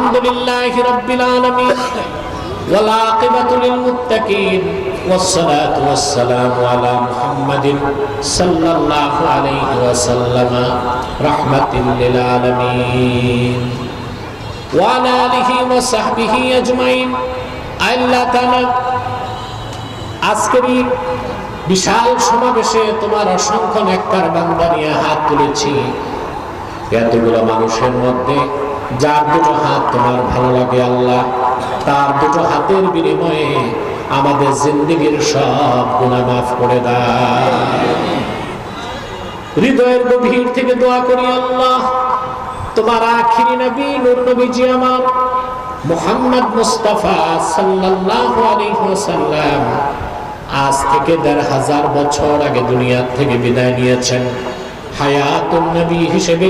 الحمد لله رب العالمين والعاقبة للمتقين والصلاة والسلام على محمد صلى الله عليه وسلم رحمة للعالمين وعلى آله وصحبه أجمعين আল্লাহ তাআলা আজকের এই বিশাল সমাবেশে তোমার অসংখ্য নেককার বান্দা নিয়ে হাত তুলেছি এতগুলো মানুষের মধ্যে যার দুটো হাত তোমার ভালো লাগে আল্লাহ, তার দুটো হাতের বিনিময়ে আমাদের জিন্দগির সব গুণা মাফ করে হৃদয়ের গভীর থেকে দোয়া করি আল্লাহ, তোমার আখিরি নবী, নূর নবীজি আমার, মোহাম্মদ মুস্তাফা সাল্লাল্লাহু আলাইহি ওয়াসাল্লাম আজ থেকে দেড় হাজার বছর আগে দুনিয়া থেকে বিদায় নিয়েছেন। হায়াতুন নবী হিসেবে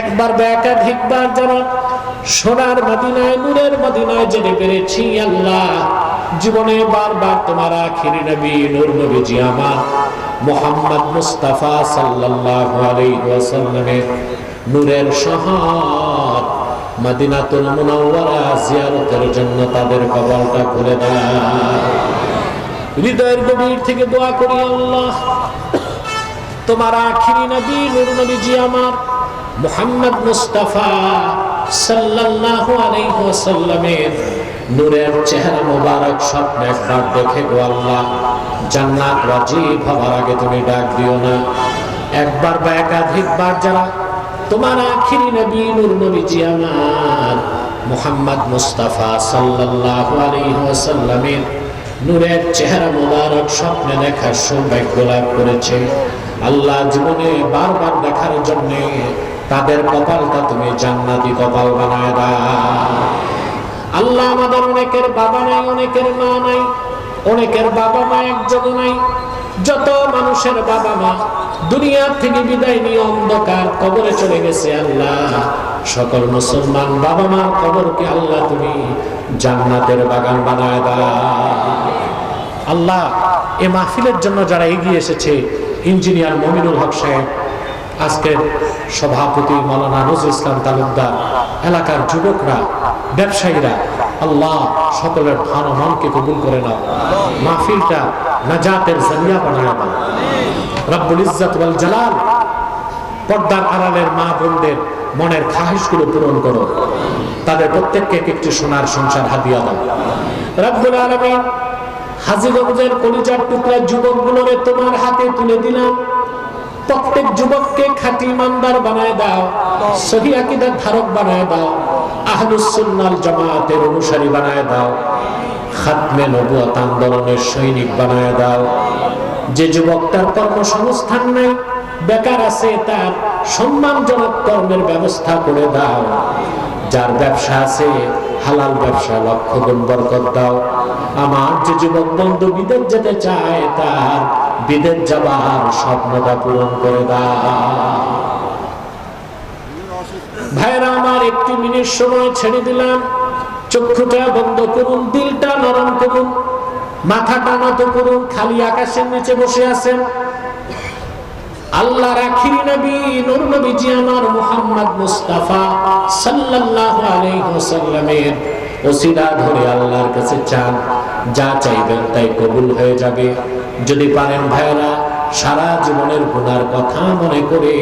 একবার বা একাধিকবার যারা সোনার মদিনায়, নূরের মদিনায় যেতে পেরেছি, আল্লাহ, জীবনে বারবার তোমার আখিরি নবী, নূর নবীজি আমার, মোহাম্মদ মুস্তাফা সাল্লাল্লাহু আলাইহি ওয়াসাল্লামের নূরের শহর, মদিনাতুল মুনাওয়ারা জিয়ারতের জন্য তাদের কবরটা খুলে দাও হৃদয়ের গভীর থেকে দোয়া করি, আল্লাহ, তোমার আখিরি নবী, নূর নবীজি আমার মুহাম্মদ মুস্তাফা সাল্লাল্লাহু আলাইহি ওয়াসাল্লামের নূরের চেহারা মোবারক স্বপ্নে একবার দেখে গো আল্লাহ। জান্নাত ওয়াজিব হওয়ার আগে তুমি ডাক দিও না। একবার বা একাধিকবার যারা তোমার আখিরি নবী, নূর নবীজি আমার মুহাম্মদ মুস্তাফা সাল্লাল্লাহু আলাইহি ওয়াসাল্লামের নূরের চেহারা মোবারক স্বপ্নে দেখার সৌভাগ্য লাভ করেছে। আল্লাহ জীবনে বারবার দেখার জন্য তাদের কপালটা তুমি জান্নাতি কপাল বানায় দাও। আল্লাহ আমাদের অনেকের বাবা নাই, অনেকের মা নাই, অনেকের বাবা মা একজন নাই। যত মানুষের বাবা মা, দুনিয়া থেকে বিদায় নিয়ে অন্ধকার কবরে চলে গেছে আল্লাহ। সকল মুসলমান বাবা মার কবরকে আল্লাহ তুমি জান্নাতের বাগান বানায় দাও। আল্লাহ, এ মাহফিলের জন্য যারা এগিয়ে এসেছে, ইঞ্জিনিয়ার মমিনুল হক সাহেব আজকের সভাপতি মৌলানা নজরুল ইসলাম তালুকদার, এলাকার যুবকরা, ব্যবসায়ীরা, আল্লাহ সকলের ধন মনকে কবুল করে নাও। মাহফিলটা নাজাতের জরিয়া বানায় দাও। রব্বুল ইজ্জত ওয়াল জালাল পর্দার আড়ালের মা বোনদের মনের খাহিশগুলো পূরণ করো। তাদের প্রত্যেককে একটি সোনার সংসার হাতিয়া দাও। রব্বুল আলামিন হাজিগঞ্জের কলিজার টুকরা যুবকগুলোরে তোমার হাতে তুলে দিলাম। প্রত্যেক যুবককে খাঁটি ইমানদার বানায় দাও, সহি আকিদার ধারক বানায় দাও, আহলুস সুন্নাল জামাতের অনুসারী বানায় দাও, খাতমে নবুয়াত আন্দোলনের সৈনিক বানায় দাও। যে যুবক তার কর্মসংস্থান নাই, বেকার আছে, তার সম্মানজনক কর্মের ব্যবস্থা করে দাও। যার ব্যবসা আছে, হালাল ব্যবসা লক্ষ গুণ বরকত দাও। আমার যে যুবক বন্ধু বিদেশ যেতে চায়, তার বিদেশ যাবার স্বপ্নটা পূরণ করে ভাইরা আমার একটি মিনিট সময় ছেড়ে দিলাম। চক্ষুটা বন্ধ করুন, দিলটা নরম করুন, মাথাটা নত করুন, খালি আকাশের নিচে বসে আছেন। আল্লাহ রাখির নবী, নূর নবীজি আমার মুহাম্মদ মুস্তাফা সাল্লাল্লাহু আলাইহি ওয়াসাল্লামের ওসিলা ধরে আল্লাহর কাছে চান। যা চাইবেন তাই কবুল হয়ে যাবে। যদি পারেন ভাইরা সারা জীবনের গুনার কথা মনে করে,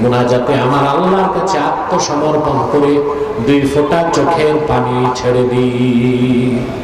মোনাজাতে আমার আল্লাহর কাছে আত্মসমর্পণ করে দুই ফোঁটা চোখের পানি ছেড়ে দিই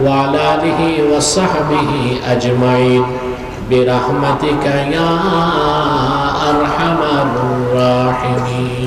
وعلى آله وصحبه أجمعين. برحمتك يا أرحم الراحمين.